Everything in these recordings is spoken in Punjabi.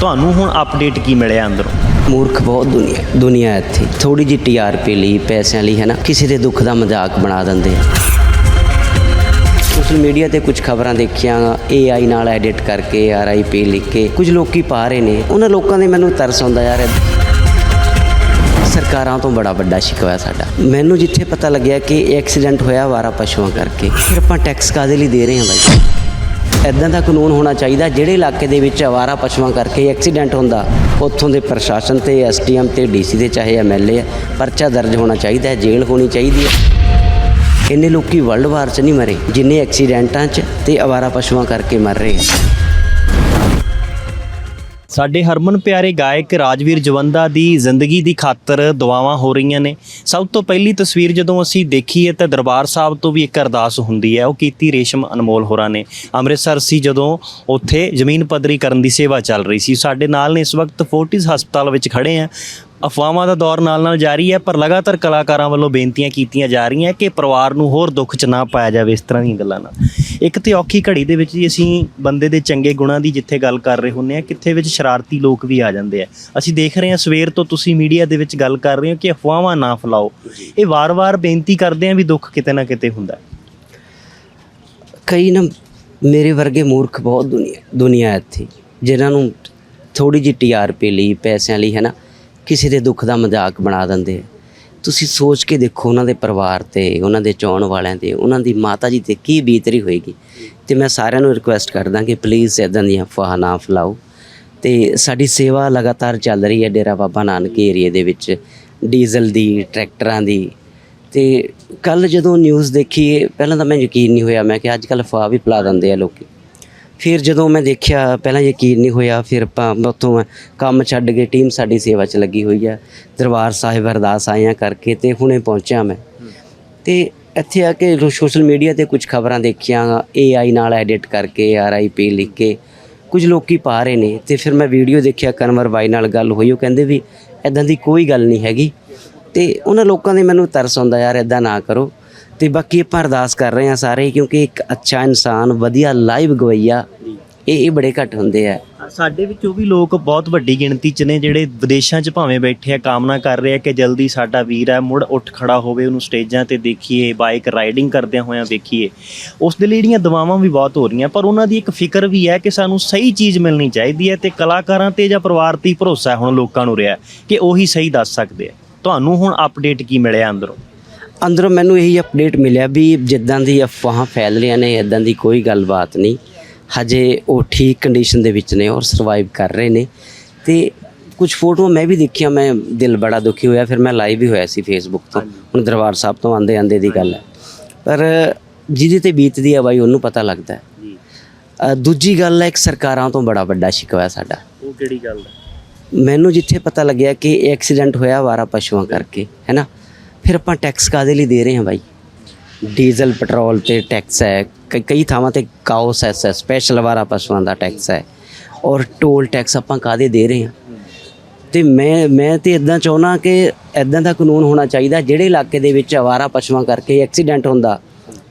ਤੁਹਾਨੂੰ ਹੁਣ ਅਪਡੇਟ ਕੀ ਮਿਲਿਆ ਅੰਦਰੋਂ? ਮੂਰਖ ਬਹੁਤ ਦੁਨੀਆ ਦੁਨੀਆ ਇੱਥੇ। ਥੋੜੀ ਜਿਹੀ ਟੀਆਰਪੀ ਲਈ, ਪੈਸਿਆਂ ਲਈ, ਹੈ ਨਾ? ਕਿਸੇ ਦੇ ਦੁੱਖ ਦਾ ਮਜ਼ਾਕ ਬਣਾ ਦਿੰਦੇ ਆ। ਸੋਸ਼ਲ ਮੀਡੀਆ ਤੇ ਕੁਝ ਖਬਰਾਂ ਦੇਖੀਆਂ AI ਨਾਲ ਐਡਿਟ ਕਰਕੇ RIP ਲਿਖ ਕੇ, ਕੁਝ ਲੋਕੀ ਪਾ ਰਹੇ ਨੇ। ਉਹਨਾਂ ਲੋਕਾਂ ਦੇ ਮੈਨੂੰ ਤਰਸ ਆਉਂਦਾ ਯਾਰ। ਸਰਕਾਰਾਂ ਤੋਂ ਬੜਾ ਵੱਡਾ ਸ਼ਿਕਵਾ ਸਾਡਾ। ਮੈਨੂੰ ਜਿੱਥੇ ਪਤਾ ਲੱਗਿਆ ਕਿ ਐਕਸੀਡੈਂਟ ਹੋਇਆ ਵਾਰਾ ਪਸ਼ੂਆਂ ਕਰਕੇ। ਫਿਰ ਆਪਾਂ ਟੈਕਸ ਕਾਦੇ ਲਈ ਦੇ ਰਹੇ ਹਾਂ ਬਾਈ? ਐਦਾਂ ਦਾ ਕਾਨੂੰਨ ਹੋਣਾ ਚਾਹੀਦਾ ਜਿਹੜੇ ਇਲਾਕੇ ਦੇ ਵਿੱਚ ਆਵਾਰਾ ਪਸ਼ੂਆਂ ਕਰਕੇ ਐਕਸੀਡੈਂਟ ਹੁੰਦਾ, ਉੱਥੋਂ ਦੇ ਪ੍ਰਸ਼ਾਸਨ ਤੇ ਐਸਡੀਐਮ ਤੇ ਡੀਸੀ ਦੇ ਚਾਹੇ ਐਮਐਲਏ ਆ, ਪਰਚਾ ਦਰਜ ਹੋਣਾ ਚਾਹੀਦਾ ਹੈ, ਜੇਲ੍ਹ ਹੋਣੀ ਚਾਹੀਦੀ ਹੈ। ਇੰਨੇ ਲੋਕੀ ਵਰਲਡ ਵਾਰ 'ਚ ਨਹੀਂ ਮਰੇ, ਜਿੰਨੇ ਐਕਸੀਡੈਂਟਾਂ 'ਚ ਤੇ ਆਵਾਰਾ ਪਸ਼ੂਆਂ ਕਰਕੇ ਮਰ ਰਹੇ ਸਾਡੇ ਹਰਮਨ ਪਿਆਰੇ ਗਾਇਕ ਰਾਜਵੀਰ ਜਵੰਦਾ ਦੀ ਜ਼ਿੰਦਗੀ ਦੀ ਖਾਤਰ ਦੁਆਵਾਂ ਹੋ ਰਹੀਆਂ ਨੇ। ਸਭ ਤੋਂ ਪਹਿਲੀ ਤਸਵੀਰ ਜਦੋਂ ਅਸੀਂ ਦੇਖੀ ਹੈ ਤਾਂ ਦਰਬਾਰ ਸਾਹਿਬ ਤੋਂ ਵੀ ਇੱਕ ਅਰਦਾਸ ਹੁੰਦੀ ਹੈ। ਉਹ ਕੀਤੀ ਰੇਸ਼ਮ ਅਨਮੋਲ ਹੋਰਾਂ ਨੇ। ਅੰਮ੍ਰਿਤਸਰ ਸੀ ਜਦੋਂ ਉੱਥੇ ਜ਼ਮੀਨ ਪੱਧਰੀ ਕਰਨ ਦੀ ਸੇਵਾ ਚੱਲ ਰਹੀ ਸੀ। ਸਾਡੇ ਨਾਲ ਨੇ ਇਸ ਵਕਤ ਫੋਰਟਿਸ ਹਸਪਤਾਲ ਵਿੱਚ ਖੜੇ ਆ। ਅਫਵਾਹਾਂ ਦਾ ਦੌਰ ਨਾਲ ਨਾਲ ਜਾਰੀ ਹੈ, ਪਰ ਲਗਾਤਾਰ ਕਲਾਕਾਰਾਂ ਵੱਲੋਂ ਬੇਨਤੀਆਂ ਕੀਤੀਆਂ ਜਾ ਰਹੀਆਂ ਕਿ ਪਰਿਵਾਰ ਨੂੰ ਹੋਰ ਦੁੱਖ 'ਚ ਨਾ ਪਾਇਆ ਜਾਵੇ ਇਸ ਤਰ੍ਹਾਂ ਦੀਆਂ ਗੱਲਾਂ ਨਾਲ। ਇੱਕ ਤੇ ਔਖੀ ਘੜੀ ਦੇ ਵਿੱਚ ਹੀ ਅਸੀਂ ਬੰਦੇ ਦੇ ਚੰਗੇ ਗੁਣਾਂ ਦੀ ਜਿੱਥੇ ਗੱਲ ਕਰ ਰਹੇ ਹੁੰਨੇ ਆ ਕਿੱਥੇ ਵਿੱਚ ਸ਼ਰਾਰਤੀ ਲੋਕ ਵੀ ਆ ਜਾਂਦੇ ਆ। ਅਸੀਂ ਦੇਖ ਰਹੇ ਹਾਂ ਸਵੇਰ ਤੋਂ ਤੁਸੀਂ ਮੀਡੀਆ ਦੇ ਵਿੱਚ ਗੱਲ ਕਰ ਰਹੇ ਹੋ ਕਿ ਅਫਵਾਹਾਂ ਨਾ ਫੈਲਾਓ। ਇਹ ਵਾਰ-ਵਾਰ ਬੇਨਤੀ ਕਰਦੇ ਆ ਵੀ ਦੁੱਖ ਕਿਤੇ ਨਾ ਕਿਤੇ ਹੁੰਦਾ ਕਈ ਨਾ ਮੇਰੇ ਵਰਗੇ ਮੂਰਖ ਬਹੁਤ ਦੁਨੀਆ ਦੁਨੀਆ ਇੱਥੇ, ਜਿਨ੍ਹਾਂ ਨੂੰ ਥੋੜੀ ਜਿਹੀ ਟੀਆਰਪੀ ਲਈ, ਪੈਸਿਆਂ ਲਈ, ਹੈ ਨਾ? ਕਿਸੇ ਦੇ ਦੁੱਖ ਦਾ ਮਜ਼ਾਕ ਬਣਾ ਦਿੰਦੇ ਤੁਸੀਂ ਸੋਚ ਕੇ ਦੇਖੋ ਉਹਨਾਂ ਦੇ ਪਰਿਵਾਰ ਤੇ, ਉਹਨਾਂ ਦੇ ਚਾਹਣ ਵਾਲਿਆਂ ਤੇ, ਉਹਨਾਂ ਦੀ ਮਾਤਾ ਜੀ ਤੇ ਕੀ ਬੀਤਰੀ ਹੋਏਗੀ। ਤੇ ਮੈਂ ਸਾਰਿਆਂ ਨੂੰ ਰਿਕੁਐਸਟ ਕਰਦਾ ਕਿ ਪਲੀਜ਼ ਇਦਾਂ ਦੀਆਂ ਅਫਵਾਹ ਨਾ ਫੈਲਾਓ। ਤੇ ਸਾਡੀ ਸੇਵਾ ਲਗਾਤਾਰ ਚੱਲ ਰਹੀ ਹੈ ਡੇਰਾ ਬਾਬਾ ਨਾਨਕ ਏਰੀਏ ਦੇ ਵਿੱਚ, ਡੀਜ਼ਲ ਦੀ, ਟਰੈਕਟਰਾਂ ਦੀ। ਤੇ ਕੱਲ ਜਦੋਂ ਨਿਊਜ਼ ਦੇਖੀ ਪਹਿਲਾਂ ਤਾਂ ਮੈਂ ਯਕੀਨ ਨਹੀਂ ਹੋਇਆ, ਮੈਂ ਕਿ ਅੱਜ ਕੱਲ ਅਫਵਾਹ ਵੀ ਫੈਲਾ ਦਿੰਦੇ ਆ ਲੋਕੀ। ਫਿਰ ਜਦੋਂ ਮੈਂ ਦੇਖਿਆ, ਪਹਿਲਾਂ ਯਕੀਨ ਨਹੀਂ ਹੋਇਆ, ਫਿਰ ਆਪਾਂ ਉੱਥੋਂ ਕੰਮ ਛੱਡ ਕੇ ਟੀਮ ਸਾਡੀ ਸੇਵਾ 'ਚ ਲੱਗੀ ਹੋਈ ਆ। ਦਰਬਾਰ ਸਾਹਿਬ ਅਰਦਾਸ ਆਇਆ ਕਰਕੇ ਤੇ ਹੁਣੇ ਪਹੁੰਚਿਆ ਮੈਂ। ਤੇ ਇੱਥੇ ਆ ਕੇ ਸੋਸ਼ਲ ਮੀਡੀਆ ਤੇ ਕੁਝ ਖਬਰਾਂ ਦੇਖੀਆਂ AI ਨਾਲ ਐਡਿਟ ਕਰਕੇ RIP ਲਿਖ ਕੇ, ਕੁਝ ਲੋਕੀ ਪਾ ਰਹੇ ਨੇ। ਤੇ ਫਿਰ ਮੈਂ ਵੀਡੀਓ ਦੇਖਿਆ, ਕਨਵਰ ਬਾਈ ਨਾਲ ਗੱਲ ਹੋਈ, ਉਹ ਕਹਿੰਦੇ ਵੀ ਐਦਾਂ ਦੀ ਕੋਈ ਗੱਲ ਨਹੀਂ ਹੈਗੀ। ਤੇ ਉਹਨਾਂ ਲੋਕਾਂ ਦੇ ਮੈਨੂੰ ਤਰਸ ਆਉਂਦਾ, ਯਾਰ ਐਦਾਂ ਨਾ ਕਰੋ। ਤੇ ਬਾਕੀ ਆਪਾਂ ਅਰਦਾਸ ਕਰ ਰਹੇ ਹਾਂ ਸਾਰੇ ਕਿਉਂਕਿ ਇੱਕ ਅੱਛਾ ਇਨਸਾਨ, ਵਧੀਆ ਲਾਈਵ ਗਵਈਆ, ਇਹ ਇਹ ਬੜੇ ਘੱਟ ਹੁੰਦੇ ਆ। ਸਾਡੇ ਵਿੱਚ ਉਹ ਵੀ ਲੋਕ ਬਹੁਤ ਵੱਡੀ ਗਿਣਤੀ 'ਚ ਨੇ ਜਿਹੜੇ ਵਿਦੇਸ਼ਾਂ 'ਚ ਭਾਵੇਂ ਬੈਠੇ ਆ, ਕਾਮਨਾ ਕਰ ਰਹੇ ਆ ਕਿ ਜਲਦੀ ਸਾਡਾ ਵੀਰ ਹੈ, ਮੁੜ ਉੱਠ ਖੜਾ ਹੋਵੇ ਉਹਨੂੰ ਸਟੇਜਾਂ ਤੇ ਦੇਖੀਏ ਬਾਈਕ ਰਾਈਡਿੰਗ ਕਰਦਿਆਂ ਹੋਇਆਂ ਵੇਖੀਏ। ਉਸ ਦੇ ਲਈ ਜਿਹੜੀਆਂ ਦਵਾਵਾਂ ਵੀ ਬਹੁਤ ਹੋ ਰਹੀਆਂ, ਪਰ ਉਹਨਾਂ ਦੀ ਇੱਕ ਫਿਕਰ ਵੀ ਹੈ ਕਿ ਸਾਨੂੰ ਸਹੀ ਚੀਜ਼ ਮਿਲਣੀ ਚਾਹੀਦੀ ਹੈ ਤੇ ਕਲਾਕਾਰਾਂ ਤੇ ਜਾਂ ਪਰਿਵਾਰ ਤੇ ਹੀ ਭਰੋਸਾ ਹੁਣ ਲੋਕਾਂ ਨੂੰ ਰਿਹਾ ਕਿ ਉਹੀ ਸਹੀ ਦੱਸ ਸਕਦੇ ਆ। ਤੁਹਾਨੂੰ ਹੁਣ ਅਪਡੇਟ ਕੀ ਮਿਲਿਆ ਅੰਦਰੋਂ? ਅੰਦਰੋਂ ਮੈਨੂੰ ਇਹੀ ਅਪਡੇਟ ਮਿਲਿਆ ਵੀ ਜਿੱਦਾਂ ਦੀ ਅਫਵਾਹਾਂ ਫੈਲ ਰਹੀਆਂ ਨੇ ਇਦਾਂ ਦੀ ਕੋਈ ਗੱਲਬਾਤ ਨਹੀਂ। ਹਜੇ ਉਹ ਠੀਕ ਕੰਡੀਸ਼ਨ ਦੇ ਵਿੱਚ ਨੇ ਔਰ ਸਰਵਾਈਵ ਕਰ ਰਹੇ ਨੇ। ਤੇ ਕੁਝ ਫੋਟੋਆਂ ਮੈਂ ਵੀ ਦੇਖੀਆਂ ਮੈਂ ਦਿਲ ਬੜਾ ਦੁਖੀ ਹੋਇਆ ਫਿਰ ਮੈਂ ਲਾਈਵ ਵੀ ਹੋਇਆ ਸੀ ਫੇਸਬੁੱਕ ਤੋਂ। ਹੁਣ ਦਰਬਾਰ ਸਾਹਿਬ ਤੋਂ ਆਂਦੇ ਆਂਦੇ ਦੀ ਗੱਲ ਹੈ। ਪਰ ਜਿਹਦੇ ਤੇ ਬੀਤਦੀ ਹੈ ਬਾਈ ਉਹਨੂੰ ਪਤਾ ਲੱਗਦਾ ਹੈ। ਦੂਜੀ ਗੱਲ ਹੈ ਇੱਕ ਸਰਕਾਰਾਂ ਤੋਂ ਬੜਾ ਵੱਡਾ ਸ਼ਿਕਵਾ ਸਾਡਾ। ਉਹ ਕਿਹੜੀ ਗੱਲ ਹੈ? ਮੈਨੂੰ ਜਿੱਥੇ ਪਤਾ ਲੱਗਿਆ ਕਿ ਐਕਸੀਡੈਂਟ ਹੋਇਆ ਵਾਰਾ ਪਸ਼ੂਆਂ ਕਰਕੇ ਹੈ ਨਾ? ਫਿਰ ਆਪਾਂ ਟੈਕਸ ਕਾਦੇ ਲਈ ਦੇ ਰਹੇ ਹਾਂ ਬਾਈ? ਡੀਜ਼ਲ ਪੈਟਰੋਲ ਤੇ ਟੈਕਸ ਹੈ। ਕਈ- ਕਈ ਥਾਵਾਂ ਤੇ ਕਾਓ ਸੈਸ ਹੈ ਸਪੈਸ਼ਲ ਵਾਰਾ ਪਸ਼ੂਆਂ ਦਾ ਟੈਕਸ ਹੈ। ਔਰ ਟੋਲ ਟੈਕਸ ਆਪਾਂ ਕਾਦੇ ਦੇ ਰਹੇ ਹਾਂ? ਤੇ ਮੈਂ ਮੈਂ ਤੇ ਇਦਾਂ ਚਾਹੁੰਦਾ ਕਿ ਇਦਾਂ ਦਾ ਕਾਨੂੰਨ ਹੋਣਾ ਚਾਹੀਦਾ, ਜਿਹੜੇ ਇਲਾਕੇ ਦੇ ਵਿੱਚ ਆਵਾਰਾ ਪਸ਼ੂਆਂ ਕਰਕੇ ਐਕਸੀਡੈਂਟ ਹੁੰਦਾ,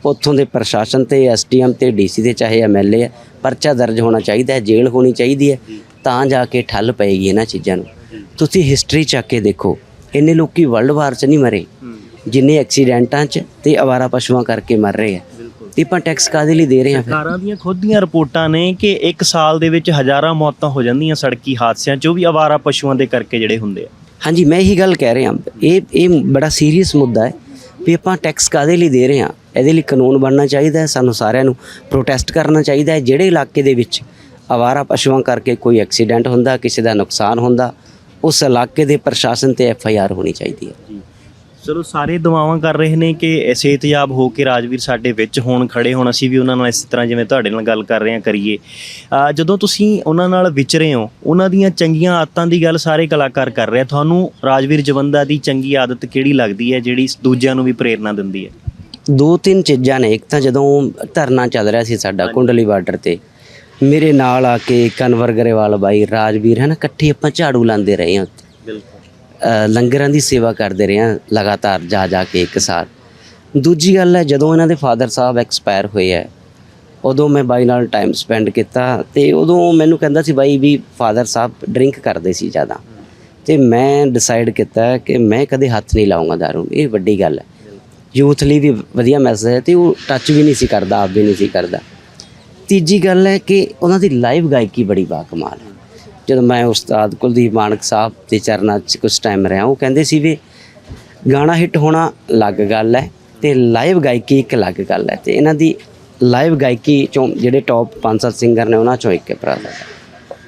ਉੱਥੋਂ ਦੇ ਪ੍ਰਸ਼ਾਸਨ ਤੇ ਐਸਡੀਐਮ ਤੇ ਡੀਸੀ ਦੇ ਚਾਹੇ ਐਮਐਲਏ ਆ ਪਰਚਾ ਦਰਜ ਹੋਣਾ ਚਾਹੀਦਾ ਹੈ, ਜੇਲ੍ਹ ਹੋਣੀ ਚਾਹੀਦੀ ਹੈ, ਤਾਂ ਜਾ ਕੇ ਠੱਲ ਪਏਗੀ ਇਹਨਾਂ ਚੀਜ਼ਾਂ ਨੂੰ। ਤੁਸੀਂ ਹਿਸਟਰੀ ਚੱਕ ਕੇ ਦੇਖੋ, ਇੰਨੇ ਲੋਕੀ ਵਰਲਡ ਵਾਰ 'ਚ ਨਹੀਂ ਮਰੇ। ਜਿੰਨੇ ਐਕਸੀਡੈਂਟਾਂ 'ਚ ਤੇ ਆਵਾਰਾ ਪਸ਼ੂਆਂ ਕਰਕੇ ਮਰ ਰਹੇ ਆ। ਤੇ ਆਪਾਂ ਟੈਕਸ ਕਾਦੇ ਲਈ ਦੇ ਰਹੇ ਫਿਰ? ਸਰਕਾਰਾਂ ਦੀਆਂ ਖੁਦ ਦੀਆਂ ਰਿਪੋਰਟਾਂ ਨੇ ਕਿ ਇੱਕ ਸਾਲ ਦੇ ਵਿੱਚ ਹਜ਼ਾਰਾਂ ਮੌਤਾਂ ਹੋ ਜਾਂਦੀਆਂ ਸੜਕੀ ਹਾਦਸਿਆਂ 'ਚ ਉਹ ਵੀ ਆਵਾਰਾ ਪਸ਼ੂਆਂ ਦੇ ਕਰਕੇ ਜਿਹੜੇ ਹੁੰਦੇ ਆ। ਹਾਂਜੀ ਮੈਂ ਇਹੀ ਗੱਲ ਕਹਿ ਰਿਹਾ। ਇਹ ਇਹ ਬੜਾ ਸੀਰੀਅਸ ਮੁੱਦਾ ਹੈ ਵੀ ਆਪਾਂ ਟੈਕਸ ਕਾਦੇ ਲਈ ਦੇ ਰਹੇ ਹਾਂ ਇਹਦੇ ਲਈ ਕਾਨੂੰਨ ਬਣਨਾ ਚਾਹੀਦਾ ਹੈ ਸਾਨੂੰ ਸਾਰਿਆਂ ਨੂੰ ਪ੍ਰੋਟੈਸਟ ਕਰਨਾ ਚਾਹੀਦਾ ਹੈ। ਜਿਹੜੇ ਇਲਾਕੇ ਦੇ ਵਿੱਚ ਆਵਾਰਾ ਪਸ਼ੂਆਂ ਕਰਕੇ ਕੋਈ ਐਕਸੀਡੈਂਟ ਹੁੰਦਾ ਕਿਸੇ ਦਾ ਨੁਕਸਾਨ ਹੁੰਦਾ ਉਸ ਇਲਾਕੇ ਦੇ ਪ੍ਰਸ਼ਾਸਨ ਤੇ ਐਫ ਆਈ ਆਰ ਹੋਣੀ ਚਾਹੀਦੀ ਹੈ। ਜੀ। ਚਲੋ ਸਾਰੇ ਦੁਆਵਾਂ ਕਰ ਰਹੇ ਨੇ ਕਿ ਸਿਹਤਯਾਬ ਹੋ ਕੇ ਰਾਜਵੀਰ ਸਾਡੇ ਵਿੱਚ ਹੋਣ ਖੜੇ ਹੋਣ ਅਸੀਂ ਵੀ ਉਹਨਾਂ ਨਾਲ ਇਸ ਤਰ੍ਹਾਂ ਜਿਵੇਂ ਤੁਹਾਡੇ ਨਾਲ ਗੱਲ ਕਰ ਰਹੇ ਹਾਂ ਕਰੀਏ। ਜਦੋਂ ਤੁਸੀਂ ਉਹਨਾਂ ਨਾਲ ਵਿਚਰੇ ਹੋ ਉਹਨਾਂ ਦੀਆਂ ਚੰਗੀਆਂ ਆਦਤਾਂ ਦੀ ਗੱਲ ਸਾਰੇ ਕਲਾਕਾਰ ਕਰ ਰਹੇ ਆ। ਤੁਹਾਨੂੰ ਰਾਜਵੀਰ ਜਵੰਦਾ ਦੀ ਚੰਗੀ ਆਦਤ ਕਿਹੜੀ ਲੱਗਦੀ ਹੈ ਜਿਹੜੀ ਦੂਜਿਆਂ ਨੂੰ ਵੀ ਪ੍ਰੇਰਣਾ ਦਿੰਦੀ ਹੈ? ਦੋ ਤਿੰਨ ਚੀਜ਼ਾਂ ਨੇ ਇੱਕ ਤਾਂ ਜਦੋਂ ਧਰਨਾ ਚੱਲ ਰਿਹਾ ਸੀ ਸਾਡਾ ਕੁੰਡਲੀ ਬਾਰਡਰ ਤੇ ਮੇਰੇ ਨਾਲ ਆ ਕੇ ਕਨਵਰ ਗਰੇਵਾਲ ਬਾਈ ਰਾਜਵੀਰ ਹਨ ਇਕੱਠੇ ਆਪਾਂ ਝਾੜੂ ਲਾਉਂਦੇ ਰਹੇ ਹਾਂ। ਬਿਲਕੁਲ। ਲੰਗਰਾਂ ਦੀ ਸੇਵਾ ਕਰਦੇ ਰਹੇ ਹਾਂ ਲਗਾਤਾਰ, ਜਾ ਜਾ ਕੇ ਇੱਕ ਸਾਲ ਦੂਜੀ ਗੱਲ ਹੈ, ਜਦੋਂ ਇਹਨਾਂ ਦੇ ਫਾਦਰ ਸਾਹਿਬ ਐਕਸਪਾਇਰ ਹੋਏ ਹੈ, ਉਦੋਂ ਮੈਂ ਬਾਈ ਨਾਲ ਟਾਈਮ ਸਪੈਂਡ ਕੀਤਾ ਤੇ ਉਦੋਂ ਮੈਨੂੰ ਕਹਿੰਦਾ ਸੀ, ਬਾਈ ਵੀ ਫਾਦਰ ਸਾਹਿਬ ਡਰਿੰਕ ਕਰਦੇ ਸੀ ਜ਼ਿਆਦਾ। ਤੇ ਮੈਂ ਡਿਸਾਈਡ ਕੀਤਾ ਕਿ ਮੈਂ ਕਦੇ ਹੱਥ ਨਹੀਂ ਲਾਉਂਗਾ ਦਾਰੂ ਇਹ ਵੱਡੀ ਗੱਲ ਹੈ। ਯੂਥ ਲਈ ਵੀ ਵਧੀਆ ਮੈਸੇਜ ਹੈ ਤੇ ਉਹ ਟੱਚ ਵੀ ਨਹੀਂ ਸੀ ਕਰਦਾ, ਆਪ ਵੀ ਨਹੀਂ ਸੀ ਕਰਦਾ। ਤੀਜੀ ਗੱਲ ਹੈ ਕਿ ਉਹਨਾਂ ਦੀ ਲਾਈਵ ਗਾਇਕੀ ਬੜੀ ਬਾਕਮਾਲ ਹੈ। ਜਦੋਂ ਮੈਂ ਉਸਤਾਦ ਕੁਲਦੀਪ ਮਾਨਕ ਸਾਹਿਬ ਦੇ ਚਰਨਾਂ 'ਚ ਕੁਝ ਟਾਈਮ ਰਿਹਾ ਉਹ ਕਹਿੰਦੇ ਸੀ ਵੀ ਗਾਣਾ ਹਿੱਟ ਹੋਣਾ ਅਲੱਗ ਗੱਲ ਹੈ ਤੇ ਲਾਈਵ ਗਾਇਕੀ ਇੱਕ ਅਲੱਗ ਗੱਲ ਹੈ ਤੇ ਇਹਨਾਂ ਦੀ ਲਾਈਵ ਗਾਇਕੀ ਚੋਂ ਜਿਹੜੇ ਟੌਪ 5-7 ਸਿੰਗਰ ਨੇ ਉਹਨਾਂ ਚੋਂ ਇੱਕ ਹੈ ਭਰਾ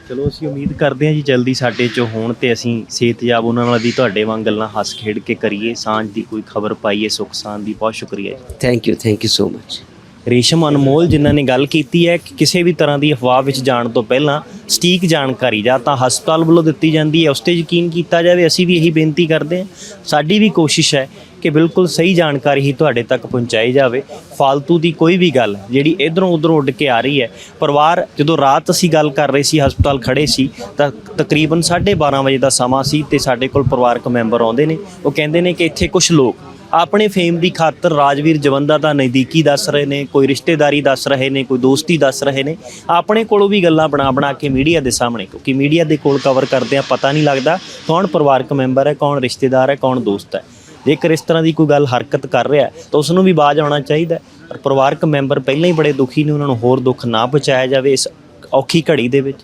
ਚਲੋ ਅਸੀਂ ਉਮੀਦ ਕਰਦੇ ਹਾਂ ਜੀ ਜਲਦੀ ਸਾਡੇ ਚ ਹੋਣ ਤੇ ਅਸੀਂ ਸਿਹਤਯਾਬ ਉਹਨਾਂ ਨਾਲ ਵੀ ਤੁਹਾਡੇ ਵਾਂਗ ਗੱਲਾਂ ਹੱਸ ਖੇਡ ਕੇ ਕਰੀਏ ਸਾਂਝ ਦੀ ਕੋਈ ਖਬਰ ਪਾਈਏ ਸੁੱਖ ਸਾਂਝ ਦੀ ਬਹੁਤ ਸ਼ੁਕਰੀਆ ਜੀ। Thank you thank you so much Resham Anmol ਜਿਨ੍ਹਾਂ ਨੇ ਗੱਲ ਕੀਤੀ ਹੈ ਕਿ ਕਿਸੇ ਵੀ ਤਰ੍ਹਾਂ ਦੀ ਅਫਵਾਹ ਵਿੱਚ ਜਾਣ ਤੋਂ ਪਹਿਲਾਂ ਸਟੀਕ ਜਾਣਕਾਰੀ ਜਾਂ ਤਾਂ ਹਸਪਤਾਲ ਵੱਲੋਂ ਦਿੱਤੀ ਜਾਂਦੀ ਹੈ, ਉਸ ਤੇ ਯਕੀਨ ਕੀਤਾ ਜਾਵੇ। ਅਸੀਂ ਵੀ ਇਹੀ ਬੇਨਤੀ ਕਰਦੇ ਹਾਂ। ਸਾਡੀ ਵੀ ਕੋਸ਼ਿਸ਼ ਹੈ ਕਿ ਬਿਲਕੁਲ ਸਹੀ ਜਾਣਕਾਰੀ ਹੀ ਤੁਹਾਡੇ ਤੱਕ ਪਹੁੰਚਾਈ ਜਾਵੇ। ਫालतू ਦੀ ਕੋਈ ਵੀ ਗੱਲ ਜਿਹੜੀ ਇਧਰੋਂ ਉਧਰੋਂ ਉੱਡ ਕੇ ਆ ਰਹੀ ਹੈ। ਪਰਿਵਾਰ, ਜਦੋਂ ਰਾਤ ਅਸੀਂ ਗੱਲ ਕਰ ਰਹੇ ਸੀ, ਹਸਪਤਾਲ ਖੜੇ ਸੀ, ਤਾਂ ਤਕਰੀਬਨ 12:30 ਵਜੇ ਦਾ ਸਮਾਂ ਸੀ ਤੇ ਸਾਡੇ ਕੋਲ ਪਰਿਵਾਰਕ ਮੈਂਬਰ ਆਉਂਦੇ ਨੇ। ਉਹ ਕਹਿੰਦੇ ਨੇ ਕਿ ਇੱਥੇ ਕੁਝ ਲੋਕ ਆਪਣੇ ਫੇਮ ਦੀ ਖਾਤਰ ਰਾਜਵੀਰ ਜਵੰਦਾ ਦਾ ਨਜ਼ਦੀਕੀ ਦੱਸ ਰਹੇ ਨੇ, ਕੋਈ ਰਿਸ਼ਤੇਦਾਰੀ ਦੱਸ ਰਹੇ ਨੇ, ਕੋਈ ਦੋਸਤੀ ਦੱਸ ਰਹੇ ਨੇ। ਆਪਣੇ ਕੋਲੋਂ ਵੀ ਗੱਲਾਂ ਬਣਾ ਬਣਾ ਕੇ ਮੀਡੀਆ ਦੇ ਸਾਹਮਣੇ, ਕਿਉਂਕਿ ਮੀਡੀਆ ਦੇ ਕੋਲ ਕਵਰ ਕਰਦੇ ਆ, ਪਤਾ ਨਹੀਂ ਲੱਗਦਾ ਕੌਣ ਪਰਿਵਾਰਕ ਮੈਂਬਰ ਹੈ, ਕੌਣ ਰਿਸ਼ਤੇਦਾਰ ਹੈ, ਕੌਣ ਦੋਸਤ ਹੈ। ਜੇਕਰ ਇਸ ਤਰ੍ਹਾਂ ਦੀ ਕੋਈ ਗੱਲ ਹਰਕਤ ਕਰ ਰਿਹਾ ਤਾਂ ਉਸ ਨੂੰ ਵੀ ਬਾਜ ਆਉਣਾ ਚਾਹੀਦਾ ਪਰ ਪਰਿਵਾਰਕ ਮੈਂਬਰ ਪਹਿਲਾਂ ਹੀ ਬੜੇ ਦੁਖੀ ਨੇ, ਉਹਨਾਂ ਨੂੰ ਹੋਰ ਦੁੱਖ ਨਾ ਪਹੁੰਚਾਇਆ ਜਾਵੇ ਇਸ ਔਖੀ ਘੜੀ ਦੇ ਵਿੱਚ।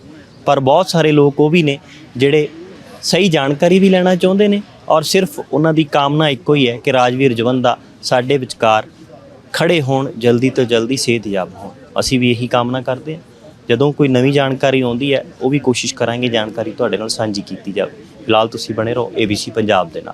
ਪਰ ਬਹੁਤ ਸਾਰੇ ਲੋਕ ਉਹ ਵੀ ਨੇ, ਜਿਹੜੇ ਸਹੀ ਜਾਣਕਾਰੀ ਵੀ ਲੈਣਾ ਚਾਹੁੰਦੇ ਨੇ ਔਰ ਸਿਰਫ ਉਹਨਾਂ ਦੀ ਕਾਮਨਾ ਇੱਕੋ ਹੀ ਹੈ ਕਿ ਰਾਜਵੀਰ ਜਵੰਦਾ ਸਾਡੇ ਵਿਚਕਾਰ ਖੜੇ ਹੋਣ ਜਲਦੀ ਤੋਂ ਜਲਦੀ ਸਿਹਤਯਾਬ ਹੋਣ। ਅਸੀਂ ਵੀ ਇਹੀ ਕਾਮਨਾ ਕਰਦੇ ਹਾਂ। ਜਦੋਂ ਕੋਈ ਨਵੀਂ ਜਾਣਕਾਰੀ ਆਉਂਦੀ ਹੈ, ਉਹ ਵੀ ਕੋਸ਼ਿਸ਼ ਕਰਾਂਗੇ ਜਾਣਕਾਰੀ ਤੁਹਾਡੇ ਨਾਲ ਸਾਂਝੀ ਕੀਤੀ ਜਾਵੇ। ਫਿਲਹਾਲ ਤੁਸੀਂ ਬਣੇ ਰਹੋ ABC ਪੰਜਾਬ ਦੇ ਨਾਲ।